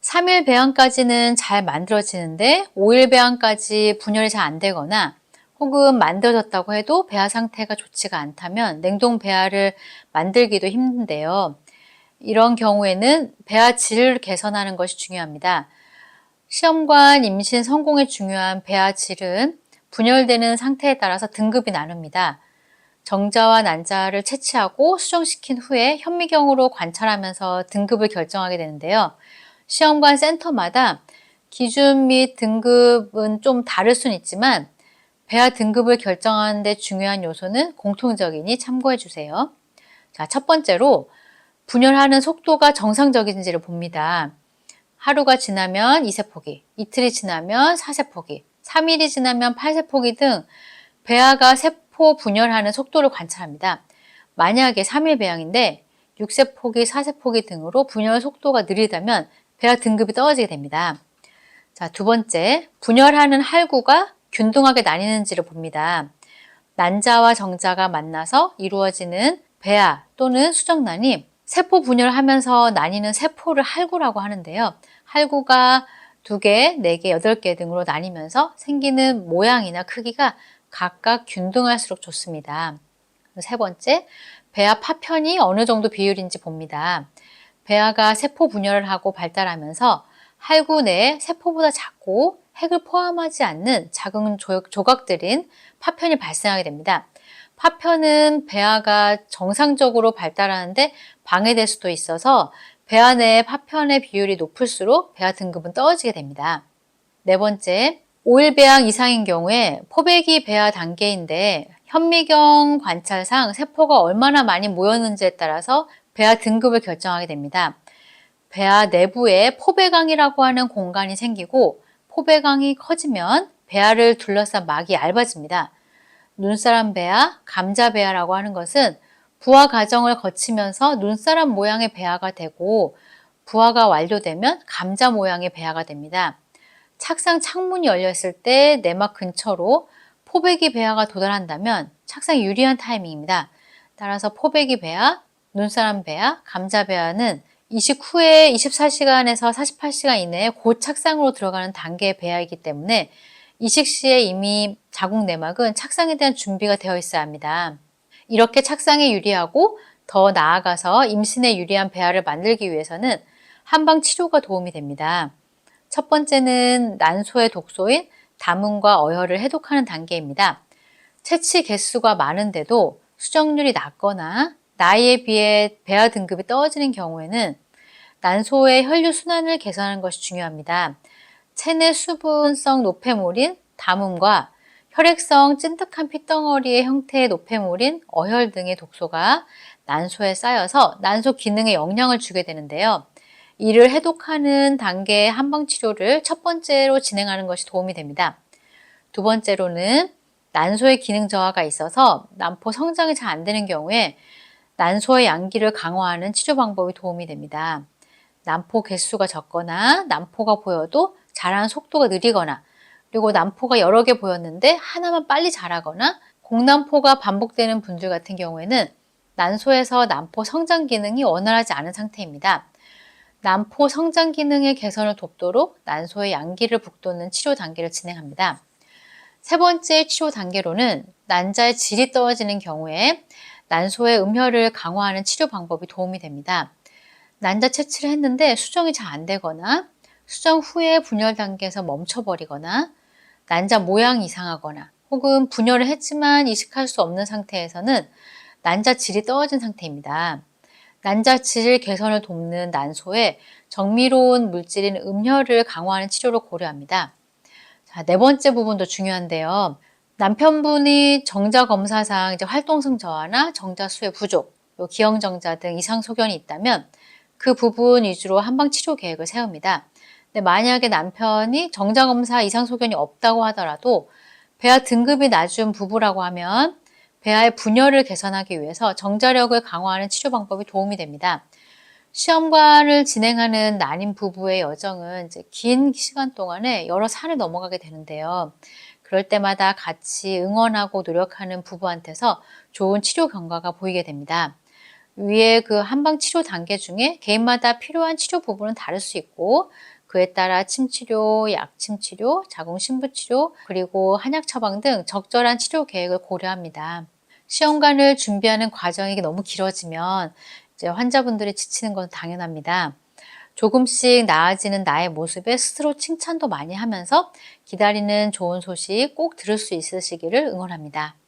3일 배양까지는 잘 만들어지는데 5일 배양까지 분열이 잘 안 되거나 혹은 만들어졌다고 해도 배아 상태가 좋지가 않다면 냉동 배아를 만들기도 힘든데요. 이런 경우에는 배아 질을 개선하는 것이 중요합니다. 시험관 임신 성공에 중요한 배아 질은 분열되는 상태에 따라서 등급이 나눕니다. 정자와 난자를 채취하고 수정시킨 후에 현미경으로 관찰하면서 등급을 결정하게 되는데요. 시험관 센터마다 기준 및 등급은 좀 다를 수는 있지만 배아 등급을 결정하는 데 중요한 요소는 공통적이니 참고해 주세요. 자, 첫 번째로 분열하는 속도가 정상적인지를 봅니다. 하루가 지나면 2세포기, 이틀이 지나면 4세포기, 3일이 지나면 8세포기 등 배아가 세포 분열하는 속도를 관찰합니다. 만약에 3일 배양인데 6세포기, 4세포기 등으로 분열 속도가 느리다면 배아 등급이 떨어지게 됩니다. 자, 두 번째, 분열하는 할구가 균등하게 나뉘는지를 봅니다. 난자와 정자가 만나서 이루어지는 배아 또는 수정란이 세포 분열하면서 나뉘는 세포를 할구라고 하는데요. 할구가 두 개, 네 개, 여덟 개 등으로 나뉘면서 생기는 모양이나 크기가 각각 균등할수록 좋습니다. 세 번째, 배아 파편이 어느 정도 비율인지 봅니다. 배아가 세포 분열을 하고 발달하면서 할구 내에 세포보다 작고 핵을 포함하지 않는 작은 조각들인 파편이 발생하게 됩니다. 파편은 배아가 정상적으로 발달하는데 방해될 수도 있어서 배아 내의 파편의 비율이 높을수록 배아 등급은 떨어지게 됩니다. 네 번째, 5일 배양 이상인 경우에 포배기 배아 단계인데 현미경 관찰상 세포가 얼마나 많이 모였는지에 따라서 배아 등급을 결정하게 됩니다. 배아 내부에 포배강이라고 하는 공간이 생기고 포배강이 커지면 배아를 둘러싼 막이 얇아집니다. 눈사람 배아, 감자 배아라고 하는 것은 부화 과정을 거치면서 눈사람 모양의 배아가 되고 부화가 완료되면 감자 모양의 배아가 됩니다. 착상 창문이 열려 있을 때 내막 근처로 포배기 배아가 도달한다면 착상이 유리한 타이밍입니다. 따라서 포배기 배아, 눈사람 배아, 감자 배아는 이식 후에 24시간에서 48시간 이내에 곧 착상으로 들어가는 단계의 배아이기 때문에 이식 시에 이미 자궁 내막은 착상에 대한 준비가 되어 있어야 합니다. 이렇게 착상에 유리하고 더 나아가서 임신에 유리한 배아를 만들기 위해서는 한방 치료가 도움이 됩니다. 첫 번째는 난소의 독소인 담음과 어혈을 해독하는 단계입니다. 채취 개수가 많은데도 수정률이 낮거나 나이에 비해 배아 등급이 떨어지는 경우에는 난소의 혈류 순환을 개선하는 것이 중요합니다. 체내 수분성 노폐물인 담음과 혈액성 찐득한 핏덩어리의 형태의 노폐물인 어혈 등의 독소가 난소에 쌓여서 난소 기능에 영향을 주게 되는데요. 이를 해독하는 단계의 한방 치료를 첫 번째로 진행하는 것이 도움이 됩니다. 두 번째로는 난소의 기능 저하가 있어서 난포 성장이 잘 안 되는 경우에 난소의 양기를 강화하는 치료 방법이 도움이 됩니다. 난포 개수가 적거나 난포가 보여도 자라는 속도가 느리거나 그리고 난포가 여러 개 보였는데 하나만 빨리 자라거나 공난포가 반복되는 분들 같은 경우에는 난소에서 난포 성장 기능이 원활하지 않은 상태입니다. 난포 성장 기능의 개선을 돕도록 난소의 양기를 북돋는 치료 단계를 진행합니다. 세 번째 치료 단계로는 난자의 질이 떨어지는 경우에 난소의 음혈을 강화하는 치료 방법이 도움이 됩니다. 난자 채취를 했는데 수정이 잘 안 되거나 수정 후에 분열 단계에서 멈춰버리거나 난자 모양이 이상하거나 혹은 분열을 했지만 이식할 수 없는 상태에서는 난자 질이 떨어진 상태입니다. 난자 질 개선을 돕는 난소에 정미로운 물질인 음혈을 강화하는 치료를 고려합니다. 자, 네 번째 부분도 중요한데요. 남편분이 정자 검사상 이제 활동성 저하나 정자 수의 부족, 기형 정자 등 이상 소견이 있다면 그 부분 위주로 한방 치료 계획을 세웁니다. 근데 만약에 남편이 정자 검사 이상 소견이 없다고 하더라도 배아 등급이 낮은 부부라고 하면 배아의 분열을 개선하기 위해서 정자력을 강화하는 치료 방법이 도움이 됩니다. 시험관을 진행하는 난임 부부의 여정은 이제 긴 시간 동안에 여러 산을 넘어가게 되는데요. 그럴 때마다 같이 응원하고 노력하는 부부한테서 좋은 치료 경과가 보이게 됩니다. 위에 그 한방 치료 단계 중에 개인마다 필요한 치료 부분은 다를 수 있고 그에 따라 침치료, 약침치료, 자궁신부치료, 그리고 한약 처방 등 적절한 치료 계획을 고려합니다. 시험관을 준비하는 과정이 너무 길어지면 이제 환자분들이 지치는 건 당연합니다. 조금씩 나아지는 나의 모습에 스스로 칭찬도 많이 하면서 기다리는 좋은 소식 꼭 들을 수 있으시기를 응원합니다.